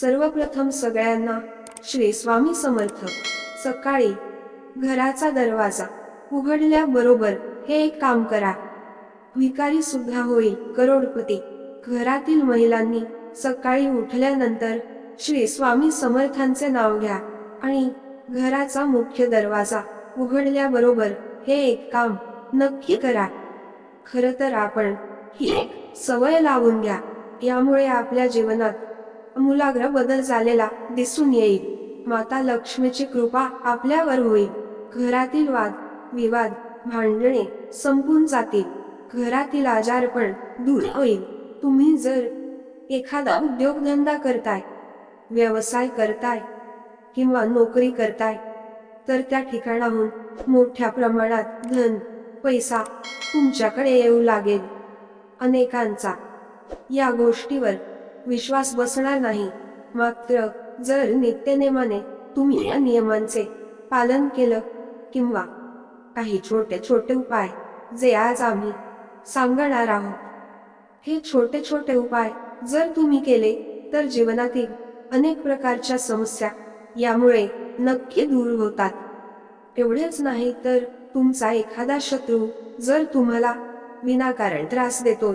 सर्वप्रथम सगळ्यांना श्री स्वामी समर्थ. सकाळी घराचा दरवाजा उघडल्याबरोबर हे एक काम करा. भिकारी सुद्धा होईल करोडपती. घरातील महिलांनी सकाळी उठल्यानंतर श्री स्वामी समर्थांचे नाव घ्या आणि घराचा मुख्य दरवाजा उघडल्याबरोबर हे एक काम नक्की करा. खर तर आपण ही एक सवय लावून घ्या. यामुळे आपल्या जीवनात मुलाग्र बदल झालेला दिसून येईल. माता लक्ष्मीची कृपा आपल्यावर होईल. घरातील वाद विवाद भांडणे संपून जातील. घरातील आजारपण दूर होईल. तुम्ही जर एखादा उद्योगधंदा करताय व्यवसाय करताय किंवा नोकरी करताय तर त्या ठिकाणाहून मोठ्या प्रमाणात धन पैसा तुमच्याकडे येऊ लागेल. अनेकांचा या गोष्टीवर विश्वास बसणार नाही. मात्र जर नित्यनेमाने तुम्ही या नियमांचे पालन केलं किंवा काही छोटे छोटे उपाय जे आज आम्ही सांगणार आहोत. हे छोटे छोटे उपाय जर तुम्ही केले तर जीवनातील अनेक प्रकारच्या समस्या यामुळे नक्की दूर होतात. एवढेच नाही तर तुमचा एखादा शत्रू जर तुम्हाला विनाकारण त्रास देतो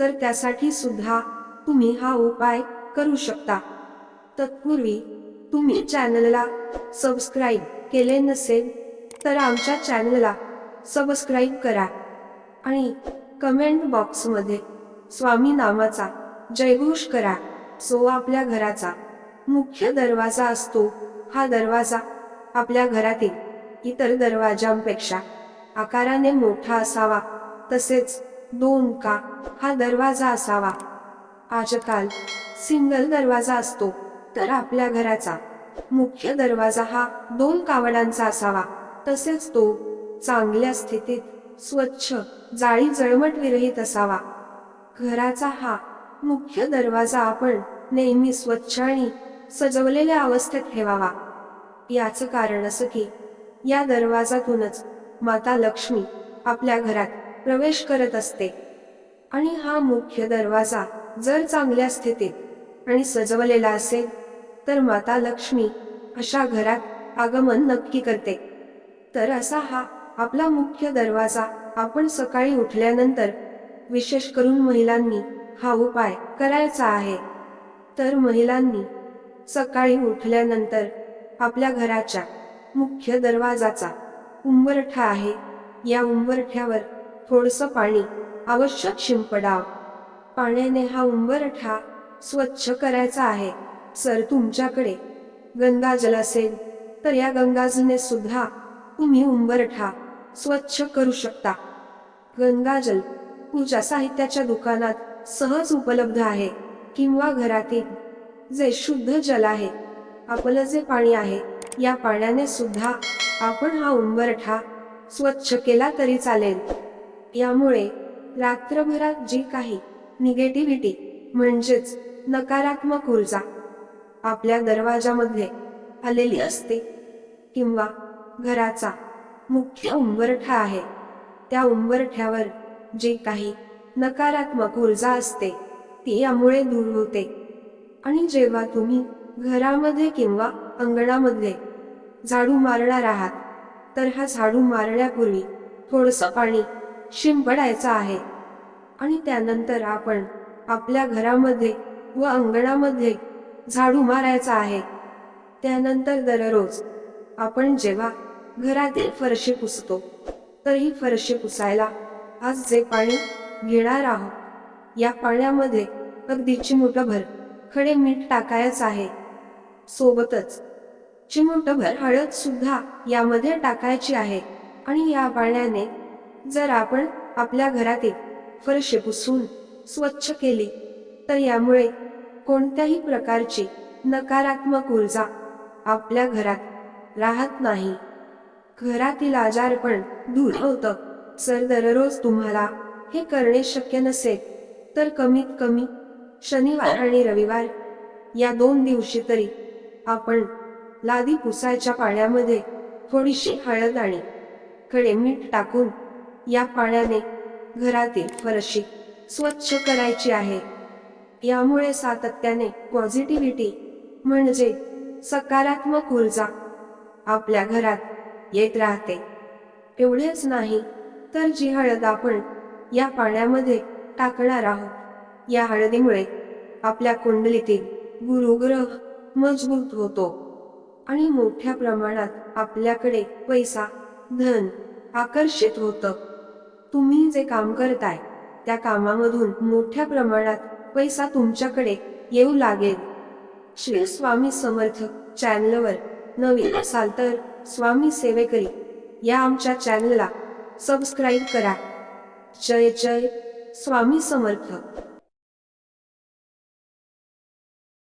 तर त्यासाठी सुद्धा तुम्ही हा उपाय करू शकता. तत्पूर्वी तुम्ही चॅनलला सबस्क्राईब केले नसेल तर आमच्या चॅनलला सबस्क्राईब करा आणि कमेंट बॉक्समध्ये स्वामी नामाचा जयघोष करा. जो आपल्या घराचा मुख्य दरवाजा असतो हा दरवाजा आपल्या घरातील इतर दरवाजांपेक्षा आकाराने मोठा असावा तसेच दोन का हा दरवाजा असावा. आजकाल सिंगल दरवाजा असतो तर आपल्या घराचा मुख्य दरवाजा हा दोन कावडांचा असावा. तसेच तो चांगल्या स्थितीत स्वच्छ जाळी जळमट विरहित असावा. घराचा हा मुख्य दरवाजा आपण नेहमी स्वच्छ आणि सजवलेल्या अवस्थेत ठेवावा. याचं कारण असं की या दरवाजातूनच माता लक्ष्मी आपल्या घरात प्रवेश करत असते. आणि हा मुख्य दरवाजा जर चांगल्या स्थितीत आणि सजवलेला असेल तर माता लक्ष्मी अशा घरात आगमन नक्की करते. तर असा हा आपला मुख्य दरवाजा आपण सकाळी उठल्यानंतर विशेष करून महिलांनी हा उपाय करायचा आहे. तर महिलांनी सकाळी उठल्यानंतर आपल्या घराच्या मुख्य दरवाजाचा उंबरठा आहे. या उंबरठ्यावर थोडस पाणी आवश्यक शिंपडाव पाण्याने हा उंबरठा स्वच्छ करायचा आहे. सर तुमच्याकडे गंगाजल असेल तर या गंगाजलने सुद्धा तुम्ही उंबरठा स्वच्छ करू शकता. गंगाजल पूजा साहित्याच्या दुकानात सहज उपलब्ध आहे किंवा घरातील जे शुद्ध जल आहे आपलं जे पाणी आहे या पाण्याने सुद्धा आपण हा उंबरठा स्वच्छ केला तरी चालेल. यामुळे रात्रभरात जी काही निगेटिव्हिटी म्हणजेच नकारात्मक ऊर्जा आपल्या दरवाजामध्ये आलेली असते किंवा घराचा मुख्य उंबरठा आहे. त्या उंबरठ्यावर जी काही नकारात्मक ऊर्जा असते ती यामुळे दूर होते. आणि जेव्हा तुम्ही घरामध्ये किंवा अंगणामध्ये झाडू मारणार आहात तर हा झाडू मारण्यापूर्वी थोडंसं पाणी शिंपडायचं आहे. आणि त्यानंतर आपण आपल्या घरामध्ये व अंगणामध्ये झाडू मारायचा आहे. त्यानंतर दररोज आपण जेव्हा घरातील फरशी पुसतो तर ही फरशी पुसायला आज जे पाणी घेणार आहोत या पाण्यामध्ये अगदी चिमुटभर खडे मीठ टाकायचं आहे. सोबतच चिमुटभर हळद सुद्धा यामध्ये टाकायची आहे आणि या पाण्याने जर आपण आपल्या घरातील फरशी पुसून स्वच्छ केली तर यामुळे कोणत्याही प्रकारची नकारात्मक ऊर्जा आपल्या घरात राहत नाही. घरातील आजारपण दूर होतं. सर दररोज तुम्हाला हे करणे शक्य नसेल तर कमीत कमी शनिवार आणि रविवार या दोन दिवशी तरी आपण लादी पुसायच्या पाण्यामध्ये थोडीशी हळद आणि खडे मीठ टाकून या पाण्याने घरातील फरशी स्वच्छ करायची आहे. यामुळे सातत्याने पॉझिटिव्हिटी म्हणजे सकारात्मक ऊर्जा आपल्या घरात येत राहते. एवढेच नाही तर जी हळद आपण या पाण्यामध्ये टाकणार आहोत या हळदीमुळे आपल्या कुंडलीतील गुरुग्रह मजबूत होतो आणि मोठ्या प्रमाणात आपल्याकडे पैसा धन आकर्षित होतं. तुम्ही जे काम करताय त्या कामामधून मोठ्या प्रमाणात पैसा तुमच्याकडे येऊ लागेल. श्री स्वामी समर्थ चॅनलवर नवीन असाल तर स्वामी सेवेकरी या आमच्या चॅनलला सबस्क्राईब करा. जय जय स्वामी समर्थ.